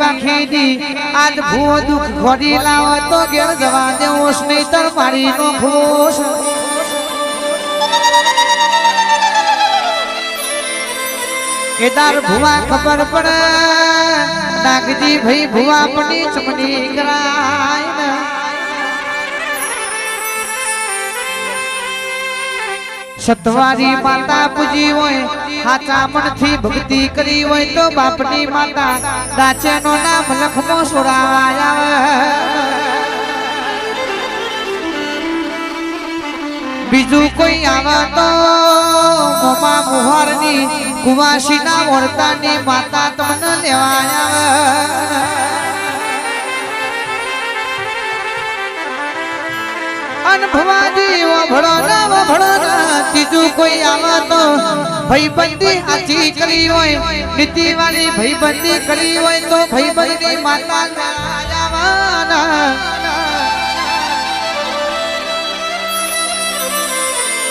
પાખીની આજ ભૂ દુઃખ ઘોડી લાવો તો ઘેર જવા દેવો સ્નેતર મારી નો ખોશ કેદાર ભુવા ખબર પડે. નાગજી ભાઈ ભુવા પડી ચમડી કરાય. સતવારી માતા પૂજી હોય, હાચા મનથી ભક્તિ કરી હોય તો બાપની માતા દાચેનો નામ લખમો સુરાવાયા. બીજું કોઈ આવે તો મોમા મુહારની કુવાસીના વર્તાની માતા તમને લેવાય. અનભવાજી વભળો ના વભળો ના ત્રીજું કોઈ આવા તો ભઈબંધી હાચી કરી હોય નીતિ વાળી ભઈબંધી કરી હોય તો ભઈબંધી માતા.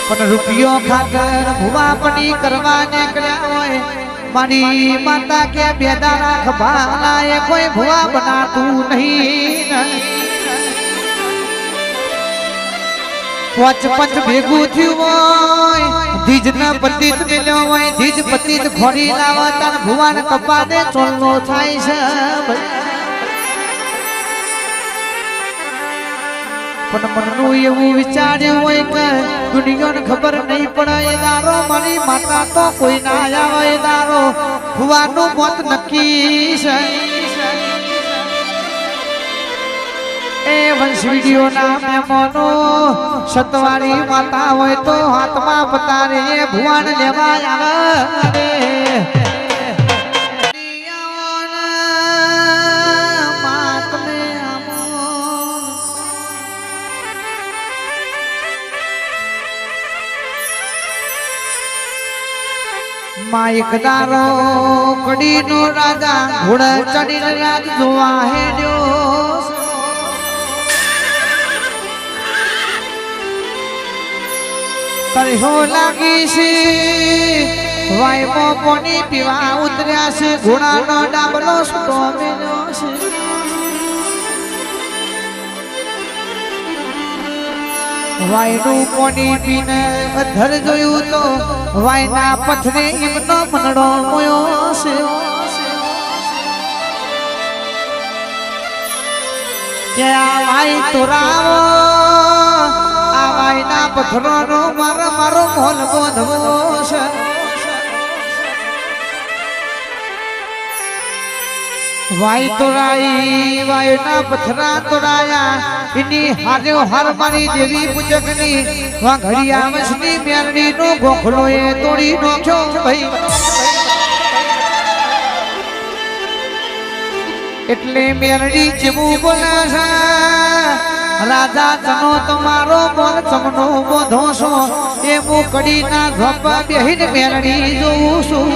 પણ રૂપિયો ખાતર ભુવાપણી કરવા નીકળ્યા હોય, મારી માતા કે બેદારા ખભા ખભાના એ કોઈ ભુવા બનાતું નહીં પોચ પાંચ ભેગું થયું હોય. ધીજ ન પતિત મેલ્યો હોય. ધીજ પતિત ખોરી લાવા તાર ભુવાન કપાદે ચોલનો થાય છે. પણ મનનું એવું વિચાર્યું હોય કે દુનિયાને ખબર નહીં પડે. દારો મારી માતા તો કોઈ ના આવે દારો ભુવાનું મોત નક્કી છે. એ વંશ વીડિયો ના મહેમાનો સતવારી માતા હોય તો હાથમાં પતારે ભુવાન લેવા આવે. માયક દારો કડીનો રાજા ઘોડા ચડીને રાજ જોવા હેડ્યો તરહો લાગી છે. વાયમો પોની પીવા ઉતર્યા છે. ઘોડાનો ડાબલો સુતો મેલ્યો છે. વાયનું પોની પીને અધર જોયું તો વાયના પથરે એમનો મનડો મોયો છે. કે આ વાય તોરાવો. આ વાયના પથરોનો મારા મારો મોલ બોધવો છે. વાય તોડાઈ, વાયના પથરા તોડાયા. એની હારે હાર મારી દેવી પૂજકની વાઘડિયા વંશની મેરણી નો ગોખલો એ તોડી નાખ્યો ભાઈ. એટલે મેરડી જેવું બોલે છે. રાજા જનો તમારો મોર ચમનો બોધો છો. એ હું કડીના ઝોપા બેહીને મેરડી જોઉં છું.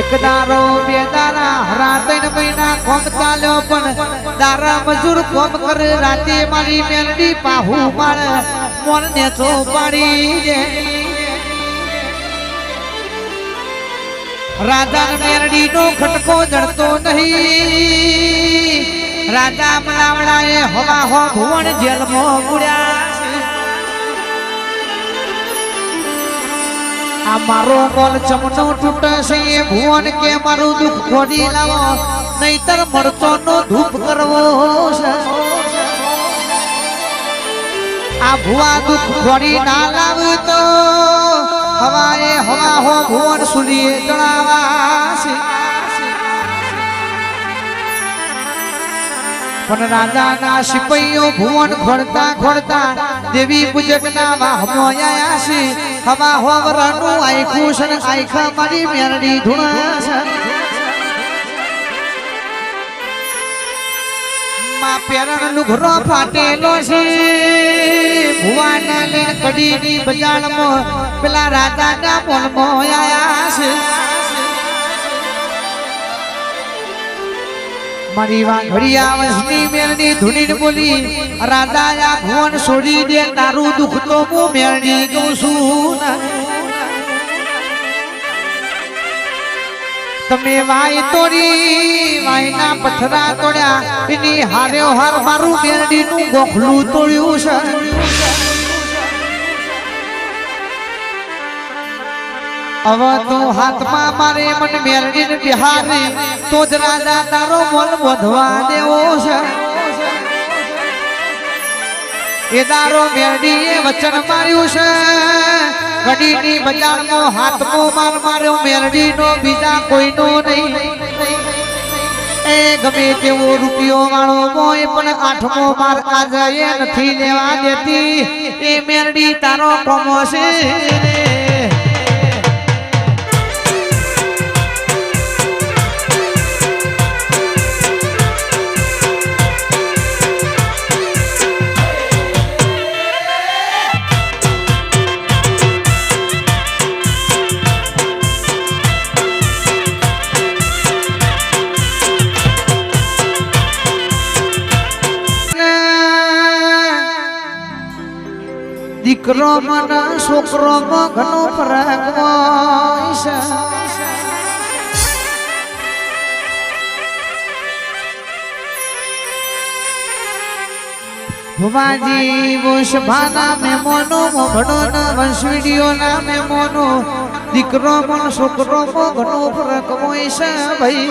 એક દારો બે દારા હરા ત્રણ મહિના કોમ ચાલ્યો પણ દારા મજૂર કોમ કરે, રાતે મારી મેલડી પાહુ મારે મોર ને તો દે. રાજા મેરડી નો ખટકો જડતો નહીં. રાજા મલાવડા એ હવા હો ભુવન જેલમાં મૂળ્યા આ મારો મોલ ચમનો તૂટે છે એ ભુવન કે મારું દુઃખ ખોડી લાવો, નહીતર મરચો નો ધૂપ કરવો આ ભુવા દુઃખ ખોડી ના લાવતો. સુલીએ જણાવા છે. પણ રાજાના સિપાઈઓ ભુવન ખોડતા ખોડતા દેવી પૂજકના વાહમો આયા છે. હવા હોવરાનું આખું છે આખા મારી મેરડી ધૂણા છે. માં પેરણ લુઘરો ફાટેલો છે. ભુવાના લઈને કડીની બજારમાં પેલા રાજાના મોલમાં આયા છે. મારી વાઘડિયા વંશની મેળની ધૂણીને બોલી આ ભુવન છોડી દે તારું દુઃખ તો હું મેળની કહું છું. તમે વાય તોડી વાયના પથરા તોડ્યા, એની હારે હાર મારું મેરડીનું ગોખલું તોડ્યું છે. હવે તો હાથમાં મારે મન મેરડીને બિહારી, તો જ રાજા તારો મન વધવા દેવો છે. એ દારો મેરડીએ વચન માર્યું છે. ઘડીની બજારનો હાથમો માર માર્યો, મેરડીનો બીજા કોઈનો નહીં. એ ગમે તેવો રૂપિયો વાળો મોય પણ આઠમો માર આજે નથી લેવા દેતી. એ મેરડી તારો કોમો છે. દીકરો મન છોકરો માં ઘણો ફરક ભુવાજી વંશભાના મેમોનો મોઘડો ના વંશવીડીઓ ના મેમોનો દીકરો પણ છોકરો માં ઘણો ફરક હોય ભાઈ.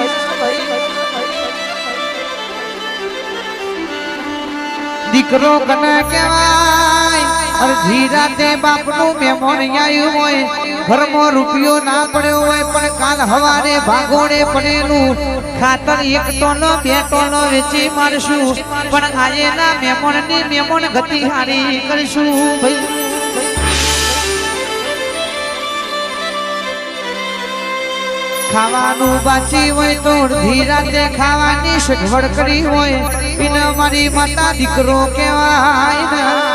દીકરો કને કહેવાય રાતે બાપનું મેમોન હોય ઘરમાં રૂપિયો ના પડ્યો હોય, પણ કાલ હવારે ભાગોળે પડેલું. ખાતર એક ટોનો, બે ટોનો વેચી મારશું, પણ આજે મેમોન ખાવાનું બાચી હોય તો અડધી રાતે ખાવાની સગવડ કરી હોય એને મારી માતા દીકરો કહેવાય.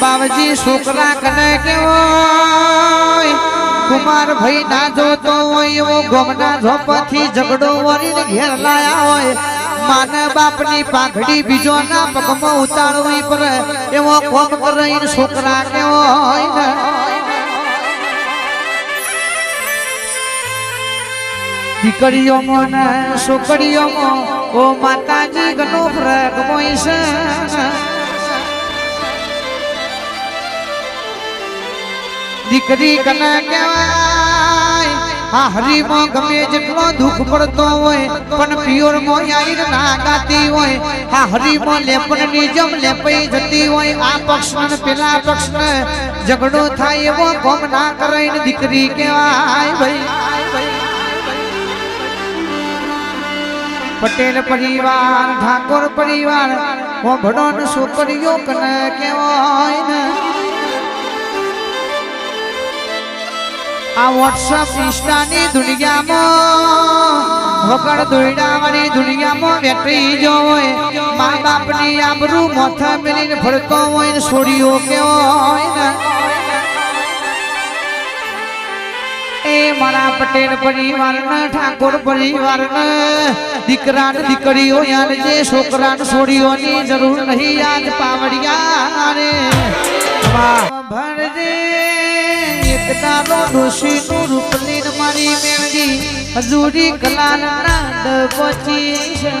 બાવજી છોકરા કને કેવો કુમાર ભાઈ ના જોતો હોય, એવો ગોમના ઝોપથી ઝઘડો વળીને ઘેર લાયા હોય. માને બાપની પાઘડી બીજો ના પગમાં ઉતારવી પડે, એવો કોમ કરીને છોકરા કેવો હોય ને. દીકરીઓમાં ને છોકરીઓમાં ઓ માતાજી ઘણો ફરક હોય છે દીકરી કને કહેવાય? આ હરીમાં ગમે જેટલો દુઃખ પડતો હોય, પણ પિયોરમાં આઈર ના ગાતી હોય. આ હરીમાં લેપનની જેમ લેપાઈ જતી હોય. આ પક્ષ પેલા પક્ષ ઝઘડો થાય એવો કોમ ના ને દીકરી કહેવાય ભાઈ. પટેલ પરિવાર, ઠાકોર પરિવાર ને છોકરીઓ કને કહેવાય ને? આ વોટ્સઅપ ઇન્સ્ટાની દુનિયામાં હોકડ દોયડાવાળી દુનિયામાં વેઠી જો હોય મા બાપની આબરૂ મોથા મેલીને ફરતો હોય ને છોડીઓ કેવો હોય ને. એ મારા પટેલ પરિવાર ને ઠાકોર પરિવાર ને દીકરા ને દીકરીઓ યાર જે છોકરા ને છોડીઓની જરૂર નહીં યાદ પાવડિયા રે ભરજે એક તારો ડોશી નું રૂપ લીન મારી મેળવી. હજુરી કલાલ નાદ પહોંચી છે.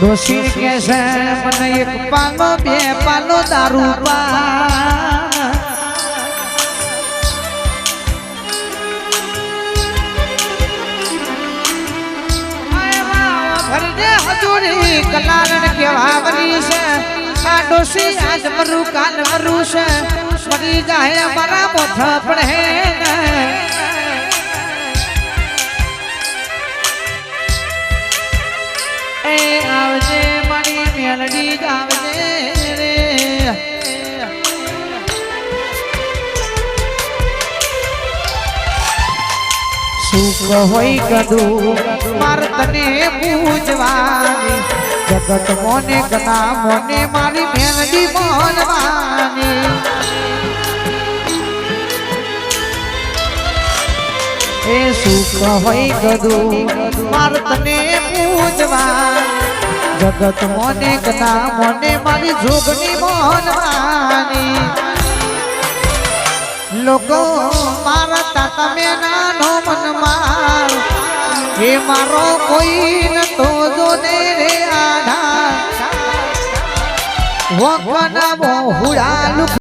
ડોશી કે છે મને એક પાલો બે પાલો દારૂ પા હજુરી કલારણ કેવાવરી છે. આ ડોશી આજ મરું કાલ મરું છે. મરી જાય મારા મોથ પડે એ આવજે મારી મેલડી જ રે. સુખ હોય કદું માર તને પૂજવાની જગત મોને કદા મોને મારી મેલડી બોલવાની એ સુખ હોય કદું માર તને પૂજવા જગત મોને કદા મોને મારી જોગની મોહનવાની લોકો મારા તમે નાનો મન માર એ મારો કોઈ નતો જો ને રે આધાર. વખના બહુડા